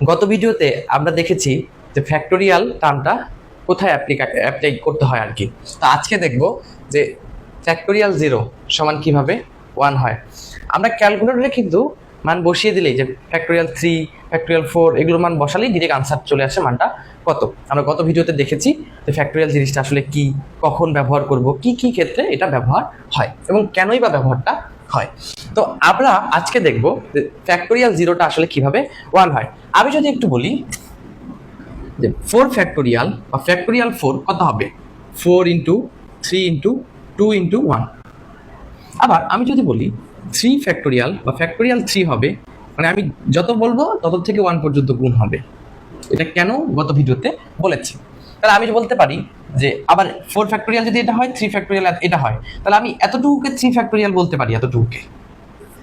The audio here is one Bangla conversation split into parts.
গত ভিডিওতে আমরা দেখেছি যে ফ্যাক্টোরিয়াল টার্মটা কোথায় অ্যাপ্লাই করতে হয় আর কি তো আজকে দেখব যে ফ্যাক্টোরিয়াল জিরো সমান কীভাবে ওয়ান হয়। আমরা ক্যালকুলেটরে কিন্তু মান বসিয়ে দিলেই যে ফ্যাক্টোরিয়াল থ্রি ফ্যাক্টোরিয়াল ফোর এগুলোর মান বসালেই ডিরেক্ট আনসার চলে আসে মানটা কত? আমরা গত ভিডিওতে দেখেছি যে ফ্যাক্টোরিয়াল জিনিসটা আসলে কি, কখন ব্যবহার করব, কি কি ক্ষেত্রে এটা ব্যবহার হয় এবং কেনই বা ব্যবহারটা হয়। তো আমরা আজকে দেখব যে ফ্যাক্টোরিয়াল জিরোটা আসলে কীভাবে ওয়ান হয়। আমি যদি একটু বলি যে ফোর ফ্যাক্টোরিয়াল বা ফ্যাক্টোরিয়াল ফোর কত হবে? Four into three into two into one আবার আমি যদি বলি থ্রি ফ্যাক্টোরিয়াল বা ফ্যাক্টোরিয়াল থ্রি হবে মানে আমি যত বলব তত থেকে ওয়ান পর্যন্ত গুণ হবে। এটা কেন গত ভিডিওতে বলেছি? তাহলে আমি বলতে পারি যে আবার ফোর ফ্যাক্টোরিয়াল যদি এটা হয় থ্রি ফ্যাক্টোরিয়াল এটা হয়, তাহলে আমি এতটুকুকে থ্রি ফ্যাক্টোরিয়াল বলতে পারি, এতটুকুকে।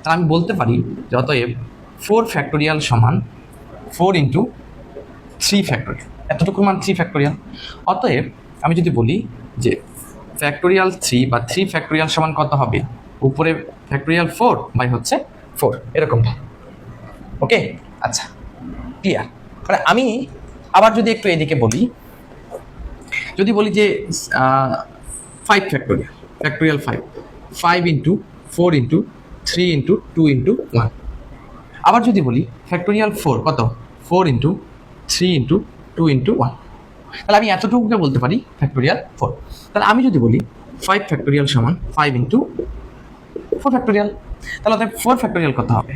তাহলে আমি বলতে পারি যে অতএব ফোর ফ্যাক্টোরিয়াল সমান ফোর ইন্টু থ্রি ফ্যাক্টোরিয়াল এতটুকু মান থ্রি ফ্যাক্টোরিয়াল অতএব আমি যদি বলি যে ফ্যাক্টোরিয়াল থ্রি বা থ্রি ফ্যাক্টোরিয়াল সমান কত হবে? উপরে ফ্যাক্টোরিয়াল ফোর বাই হচ্ছে ফোর এরকমটা ওকে আচ্ছা ক্লিয়ার মানে আমি আবার যদি একটু এদিকে বলি যদি বলি যে five factorial factorial five five into four into three into two into one আবার যদি বলি ফ্যাক্টোরিয়াল ফোর কত? Four into three into two into one তাহলে আমি এতটুকুকে বলতে পারি ফ্যাক্টোরিয়াল ফোর তাহলে আমি যদি বলি ফাইভ ফ্যাক্টোরিয়াল সমান ফাইভ ইন্টু ফোর ফ্যাক্টোরিয়াল তাহলে অতএব ফোর ফ্যাক্টোরিয়াল কত হবে?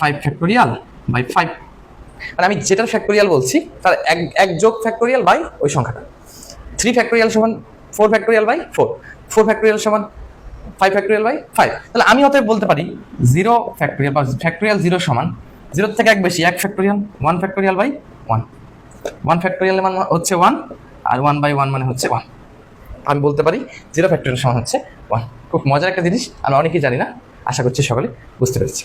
ফাইভ ফ্যাক্টোরিয়াল বাই ফাইভ মানে আমি যেটার ফ্যাক্টোরিয়াল বলছি, তার এক এক যোগ ফ্যাক্টোরিয়াল বাই ওই সংখ্যাটা। থ্রি ফ্যাক্টোরিয়াল সমান four factorial by four four factorial সমান ফাইভ ফ্যাক্টোরিয়াল বাই ফাইভ তাহলে আমি অতএব বলতে পারি জিরো ফ্যাক্টোরিয়াল বা ফ্যাক্টোরিয়াল জিরো সমান জিরোর থেকে এক বেশি, এক factorial one factorial by one one factorial মানে হচ্ছে ওয়ান আর ওয়ান বাই ওয়ান মানে হচ্ছে ওয়ান আমি বলতে পারি জিরো ফ্যাক্টোরিয়াল সমান হচ্ছে ওয়ান খুব মজার একটা জিনিস, আমি অনেকেই জানি না, আশা করছি সকলে বুঝতে পেরেছি।